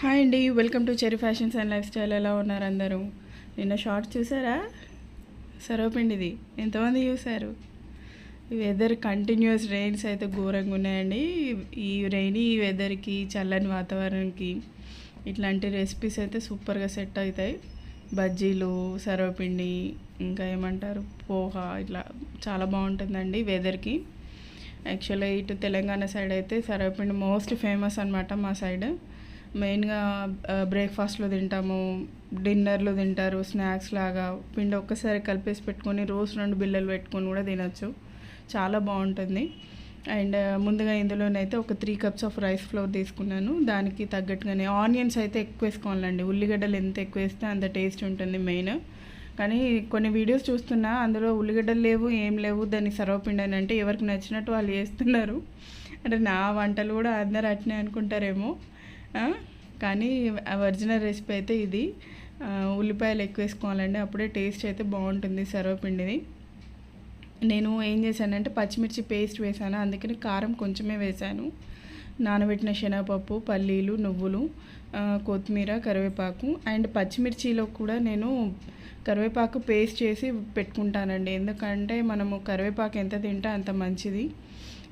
Hi అండి welcome to Cherry Fashions and Lifestyle. ఎలా ఉన్నారు అందరూ? నిన్న షార్ట్ చూసారా? సర్వపిండిది ఎంతమంది చూసారు? ఈ వెదర్ కంటిన్యూస్ రెయిన్స్ అయితే ఘోరంగా ఉన్నాయండి. ఈ రెయినీ వెదర్కి చల్లని వాతావరణంకి ఇట్లాంటి రెసిపీస్ అయితే సూపర్గా సెట్ అవుతాయి. బజ్జీలు సర్వపిండి ఇంకా ఏమంటారు? పోహా ఇట్లా చాలా బాగుంటుందండి వెదర్కి యాక్చువల్గా ఇటు తెలంగాణ సైడ్ అయితే సర్వపిండి మోస్ట్ ఫేమస్ అనమాట మా సైడ్ మెయిన్గా బ్రేక్ఫాస్ట్లో తింటాము డిన్నర్లో తింటారు స్నాక్స్ లాగా పిండి ఒక్కసారి కలిపేసి పెట్టుకొని రోజు రెండు బిల్లలు పెట్టుకొని కూడా తినచ్చు. చాలా బాగుంటుంది. అండ్ ముందుగా ఇందులోనైతే ఒక three cups of rice flour తీసుకున్నాను. దానికి తగ్గట్టుగానే ఆనియన్స్ అయితే ఎక్కువ వేసుకోవాలండి. ఉల్లిగడ్డలు ఎంత ఎక్కువ వేస్తే అంత టేస్ట్ ఉంటుంది మెయిన్. కానీ కొన్ని వీడియోస్ చూస్తున్నా అందులో ఉల్లిగడ్డలు లేవు ఏం లేవు దాన్ని సర్వపిండి అని అంటే ఎవరికి నచ్చినట్టు వాళ్ళు చేస్తున్నారు. అంటే నా వంటలు కూడా అందరు అట్నే అనుకుంటారేమో. కానీ ఒరిజినల్ రెసిపీ అయితే ఇది. ఉల్లిపాయలు ఎక్కువ వేసుకోవాలండి. అప్పుడే టేస్ట్ అయితే బాగుంటుంది సర్వపిండిది. నేను ఏం చేశానంటే పచ్చిమిర్చి పేస్ట్ వేసాను. అందుకని కారం కొంచెమే వేశాను నానబెట్టిన శనగపప్పు పల్లీలు నువ్వులు కొత్తిమీర కరివేపాకు అండ్ పచ్చిమిర్చిలో కూడా నేను కరివేపాకు పేస్ట్ చేసి పెట్టుకుంటానండి. ఎందుకంటే మనము కరివేపాకు ఎంత తింటే అంత మంచిది.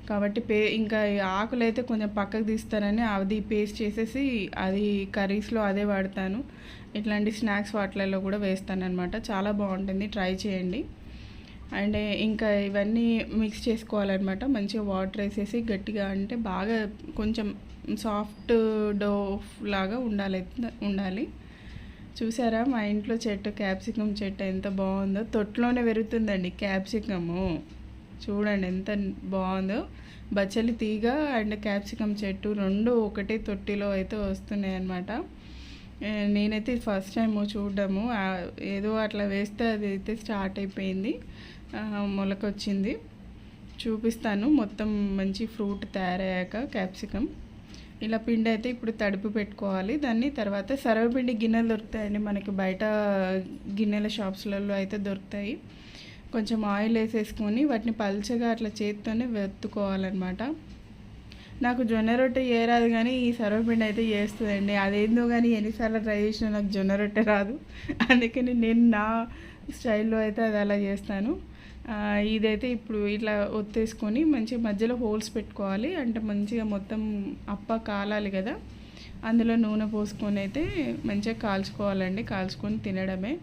కాబట్టి పే ఇంకా ఆకులు అయితే కొంచెం పక్కకు తీస్తానని అది పేస్ట్ చేసేసి అది కర్రీస్లో అదే వాడతాను. ఇట్లాంటి స్నాక్స్ వాటిలలో కూడా వేస్తాను అనమాట చాలా బాగుంటుంది. ట్రై చేయండి. అండ్ ఇంకా ఇవన్నీ మిక్స్ చేసుకోవాలన్నమాట. మంచిగా వాటర్ వేసేసి గట్టిగా అంటే బాగా కొంచెం సాఫ్ట్ డో లాగా ఉండాలి ఉండాలి. చూసారా? మా ఇంట్లో చెట్టు క్యాప్సికమ్ చెట్టు ఎంత బాగుందో. తొట్టులోనే పెరుగుతుందండి క్యాప్సికము. చూడండి ఎంత బాగుందో. బచ్చలి తీగ అండ్ క్యాప్సికమ్ చెట్టు రెండు ఒకటే తొట్టిలో అయితే వస్తున్నాయి అన్నమాట నేనైతే ఫస్ట్ టైం చూడడము. ఏదో అట్లా వేస్తే అది అయితే స్టార్ట్ అయిపోయింది. మొలకొచ్చింది. చూపిస్తాను. మొత్తం మంచి ఫ్రూట్ తయారయ్యాక క్యాప్సికమ్. ఇలా పిండి అయితే ఇప్పుడు తడిపి పెట్టుకోవాలి. దాన్ని తర్వాత సర్వపిండి గిన్నెలు దొరుకుతాయండి మనకి బయట గిన్నెల షాప్స్లలో అయితే దొరుకుతాయి. కొంచెం ఆయిల్ వేసేసుకొని వాటిని పల్చగా అట్లా చేత్తోనే వెత్తుకోవాలన్నమాట నాకు జొన్న రొట్టె చేయరాదు కానీ ఈ సర్వపిండి అయితే చేస్తుందండి. అదేందో కానీ ఎన్నిసార్లు ట్రై చేసినా నాకు జొన్న రొట్టె రాదు. అందుకని నేను నా స్టైల్లో అయితే అది అలా చేస్తాను. ఇదైతే ఇప్పుడు ఇట్లా ఒత్తేసుకొని మంచిగా మధ్యలో హోల్స్ పెట్టుకోవాలి. అంటే మంచిగా మొత్తం అప్ప కాలాలి కదా. అందులో నూనె పోసుకొని అయితే మంచిగా కాల్చుకోవాలండి. కాల్చుకొని తినడమే.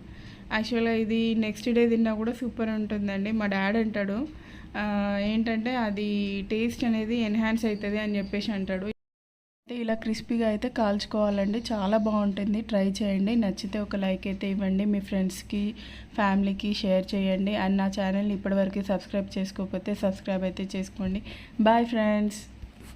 యాక్చువల్గా ఇది నెక్స్ట్ డే తిన్నా కూడా సూపర్ ఉంటుందండి. మా డాడ్ అంటాడు ఏంటంటే అది టేస్ట్ అనేది ఎన్హాన్స్ అవుతుంది అని చెప్పేసి అంటాడు. అయితే ఇలా క్రిస్పీగా అయితే కాల్చుకోవాలండి. చాలా బాగుంటుంది. ట్రై చేయండి. నచ్చితే ఒక లైక్ అయితే ఇవ్వండి. మీ ఫ్రెండ్స్కి ఫ్యామిలీకి షేర్ చేయండి. అండ్ నా ఛానల్ని ఇప్పటివరకు సబ్స్క్రైబ్ చేసుకోకపోతే సబ్స్క్రైబ్ అయితే చేసుకోండి. Bye friends.